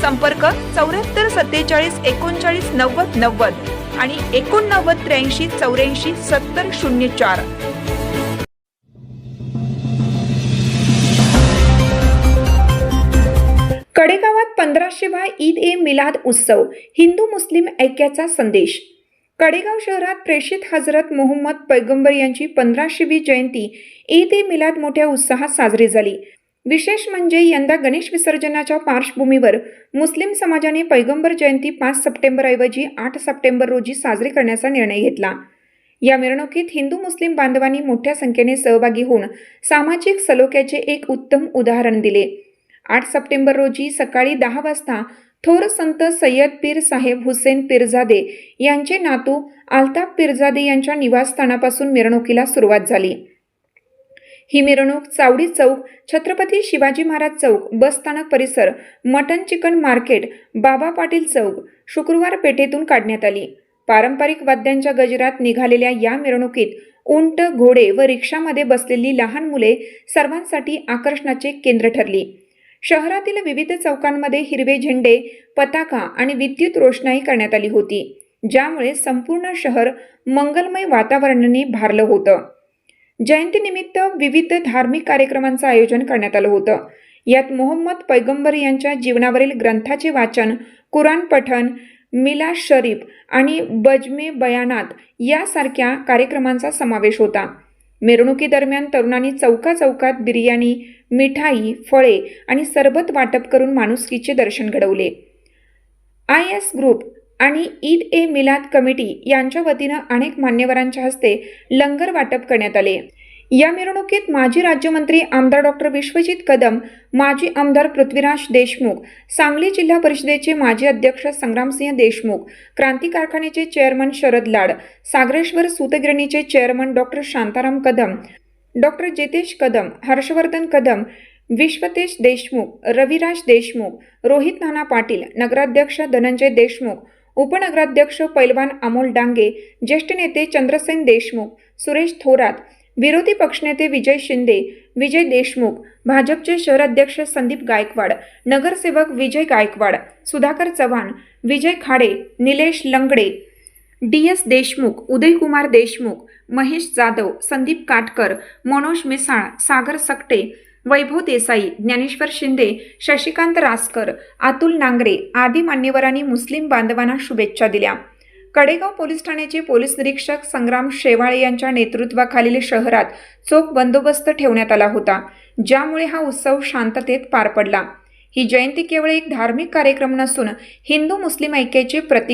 संपर्क चौऱ्याहत्तर सत्तेचाळीस एकोणचाळीस नव्वद नव्वद आणि एकोणनव्वद त्र्याऐंशी चौऱ्याऐंशी सत्तर शून्य चार. कडेगावात पंधराशेवा ईद ए मिलाद उत्सव हिंदू मुस्लिम ऐक्याचा संदेश. कडेगाव शहरात प्रेषित हजरत मोहम्मद पैगंबर यांची पंधराशेवी जयंती ईद ए मिलाद मोठ्या उत्साहात साजरी झाली. विशेष म्हणजे यंदा गणेश विसर्जनाच्या पार्श्वभूमीवर मुस्लिम समाजाने पैगंबर जयंती पाच सप्टेंबरऐवजी आठ सप्टेंबर रोजी साजरी करण्याचा निर्णय घेतला. या मिरवणुकीत हिंदू मुस्लिम बांधवांनी मोठ्या संख्येने सहभागी होऊन सामाजिक सलोख्याचे एक उत्तम उदाहरण दिले. आठ सप्टेंबर रोजी सकाळी दहा वाजता थोर संत सय्यद पीर साहेब हुसेन पिरजादे यांचे नातू आल्ताफ पिरजादे यांच्या निवासस्थानापासून मिरवणुकीला सुरुवात झाली. ही मिरवणूक चावडी चौक छत्रपती शिवाजी महाराज चौक बस स्थानक परिसर mutton chicken market Baba Patil चौक शुक्रवार पेठेतून काढण्यात आली. पारंपरिक वाद्यांच्या गजरात निघालेल्या या मिरवणुकीत उंट घोडे व रिक्षामध्ये बसलेली लहान मुले सर्वांसाठी आकर्षणाचे केंद्र ठरली. शहरातील विविध चौकांमध्ये हिरवे झेंडे पताका आणि विद्युत रोषणाई करण्यात आली होती ज्यामुळे संपूर्ण शहर मंगलमय वातावरणाने भारलं होतं. जयंतीनिमित्त विविध धार्मिक कार्यक्रमांचं आयोजन करण्यात आलं होतं. यात मोहम्मद पैगंबर यांच्या जीवनावरील ग्रंथाचे वाचन कुराण पठण मिला शरीफ आणि बजमे बयानात यासारख्या कार्यक्रमांचा समावेश होता. मिरवणुकीदरम्यान तरुणांनी चौका चौकात बिर्याणी मिठाई फळे आणि सरबत वाटप करून माणुसकीचे दर्शन घडवले. आय एस ग्रुप आणि ईद ए मिलाद कमिटी यांच्या वतीनं अनेक मान्यवरांच्या हस्ते लंगर वाटप करण्यात आले. या मिरवणुकीत माजी राज्यमंत्री आमदार डॉक्टर विश्वजित कदम माजी आमदार पृथ्वीराज देशमुख सांगली जिल्हा परिषदेचे माजी अध्यक्ष संग्रामसिंह देशमुख क्रांती कारखान्याचे chairman Sharad Lad Sagareshwar सूतगिरणीचे chairman doctor Shantaram Kadam doctor Jitesh Kadam Harshvardhan Kadam Vishwatesh Deshmukh Raviraj Deshmukh Rohit Nana Patil नगराध्यक्ष धनंजय देशमुख उपनगराध्यक्ष पैलवान अमोल डांगे ज्येष्ठ नेते चंद्रसेन देशमुख सुरेश थोरात विरोधी पक्षनेते विजय शिंदे विजय देशमुख भाजपचे शहराध्यक्ष संदीप गायकवाड नगरसेवक विजय गायकवाड सुधाकर चव्हाण विजय खाडे निलेश लंगडे डी एस देशमुख उदयकुमार देशमुख महेश जाधव संदीप काटकर मनोज मिसाळ सागर सकटे वैभव देसाई ज्ञानेश्वर शिंदे शशिकांत रासकर अतुल नांगरे आदी मान्यवरांनी मुस्लिम बांधवांना शुभेच्छा दिल्या. कडेगाव पोलीस ठाण्याचे पोलीस निरीक्षक संग्राम शेवाळे यांच्या नेतृत्वाखालील शहरात चोख बंदोबस्त ठेवण्यात आला होता ज्यामुळे हा उत्सव शांततेत पार पडला. ही जयंती केवळ एक धार्मिक कार्यक्रम नसून हिंदू मुस्लिम ऐक्याचे प्रतीक